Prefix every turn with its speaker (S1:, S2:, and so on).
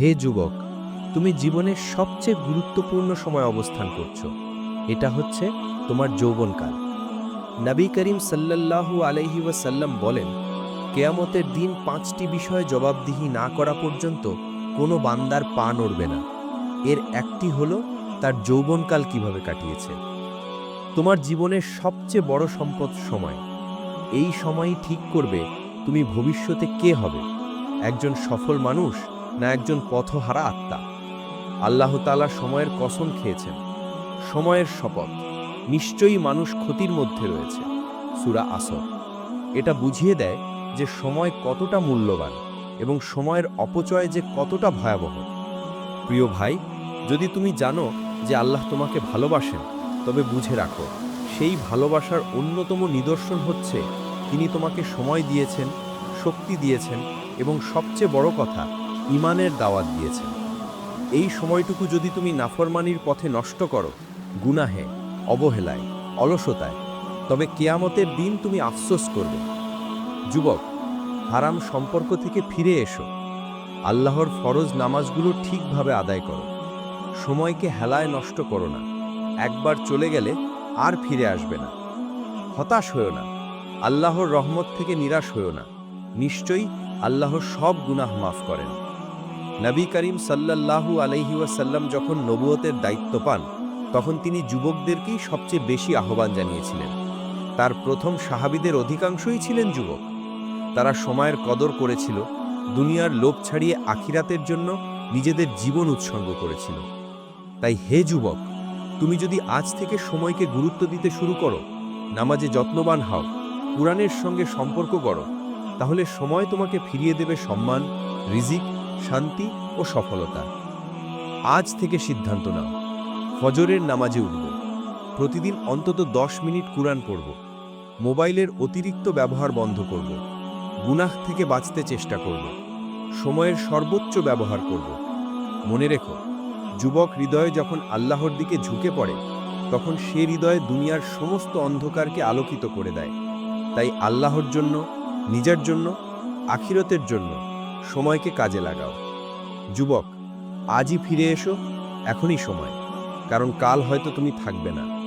S1: হে যুবক, তুমি জীবনের সবচেয়ে গুরুত্বপূর্ণ সময় অবস্থান করছ। এটা হচ্ছে তোমার যৌবনকাল। নবী করিম সাল্লাল্লাহু আলাইহি ওয়াসাল্লাম বলেন, কেয়ামতের দিন পাঁচটি বিষয়ে জবাবদিহি না করা পর্যন্ত কোনো বান্দার পা নড়বে না। এর একটি হলো তার যৌবনকাল কীভাবে কাটিয়েছে। তোমার জীবনের সবচেয়ে বড় সম্পদ সময়। এই সময়ই ঠিক করবে তুমি ভবিষ্যতে কে হবে। একজন সফল মানুষ না একজন পথহারা আত্মা। আল্লাহ তালা সময়ের কসম খেয়েছেন, সময়ের শপথ। নিশ্চয়ই মানুষ ক্ষতির মধ্যে রয়েছে, সুরা আসর। এটা বুঝিয়ে দেয় যে সময় কতটা মূল্যবান এবং সময়ের অপচয় যে কতটা ভয়াবহ। প্রিয় ভাই, যদি তুমি জানো যে আল্লাহ তোমাকে ভালোবাসেন, তবে বুঝে রাখো, সেই ভালোবাসার অন্যতম নিদর্শন হচ্ছে তিনি তোমাকে সময় দিয়েছেন, শক্তি দিয়েছেন এবং সবচেয়ে বড় কথা ইমানের দাওয়াত দিয়েছেন এই সময়টুকু যদি তুমি নাফরমানির পথে নষ্ট করো, গুনাহে, অবহেলায়, অলসতায়, তবে কেয়ামতের দিন তুমি আফসোস করবে। যুবক, হারাম সম্পর্ক থেকে ফিরে এসো। আল্লাহর ফরজ নামাজগুলো ঠিকভাবে আদায় করো। সময়কে হেলায় নষ্ট করো না। একবার চলে গেলে আর ফিরে আসবে না। হতাশ হয়েও না। আল্লাহর রহমত থেকে নিরাশ হয়েও না। নিশ্চয়ই আল্লাহর সব গুনাহ মাফ করেন। নবী করিম আলাইহি ওয়াসাল্লাম যখন নবুয়তের দায়িত্ব পান, তখন তিনি যুবকদেরকেই সবচেয়ে বেশি আহ্বান জানিয়েছিলেন। তার প্রথম সাহাবিদের অধিকাংশই ছিলেন যুবক। তারা সময়ের কদর করেছিল, দুনিয়ার লোভ ছাড়িয়ে আখিরাতের জন্য নিজেদের জীবন উৎসর্গ করেছিল। তাই হে যুবক, তুমি যদি আজ থেকে সময়কে গুরুত্ব দিতে শুরু করো, নামাজে যত্নবান হও, কোরআনের সঙ্গে সম্পর্ক করো, তাহলে সময় তোমাকে ফিরিয়ে দেবে সম্মান, রিজিক শান্তি ও সফলতা। আজ থেকে সিদ্ধান্ত নাও। ফজরের নামাজে উঠব। প্রতিদিন অন্তত দশ মিনিট কোরআন পড়ব। মোবাইলের অতিরিক্ত ব্যবহার বন্ধ করব। গুনাহ থেকে বাঁচতে চেষ্টা করব। সময়ের সর্বোচ্চ ব্যবহার করব। মনে রেখো, যুবক হৃদয়ে যখন আল্লাহর দিকে ঝুঁকে পড়ে, তখন সে হৃদয়ে দুনিয়ার সমস্ত অন্ধকারকে আলোকিত করে দেয়। তাই আল্লাহর জন্য, নিজের জন্য, আখিরতের জন্য সময়কে কাজে লাগাও। যুবক, আজই ফিরে এসো, এখনই সময়। কারণ কাল হয়তো তুমি থাকবে না।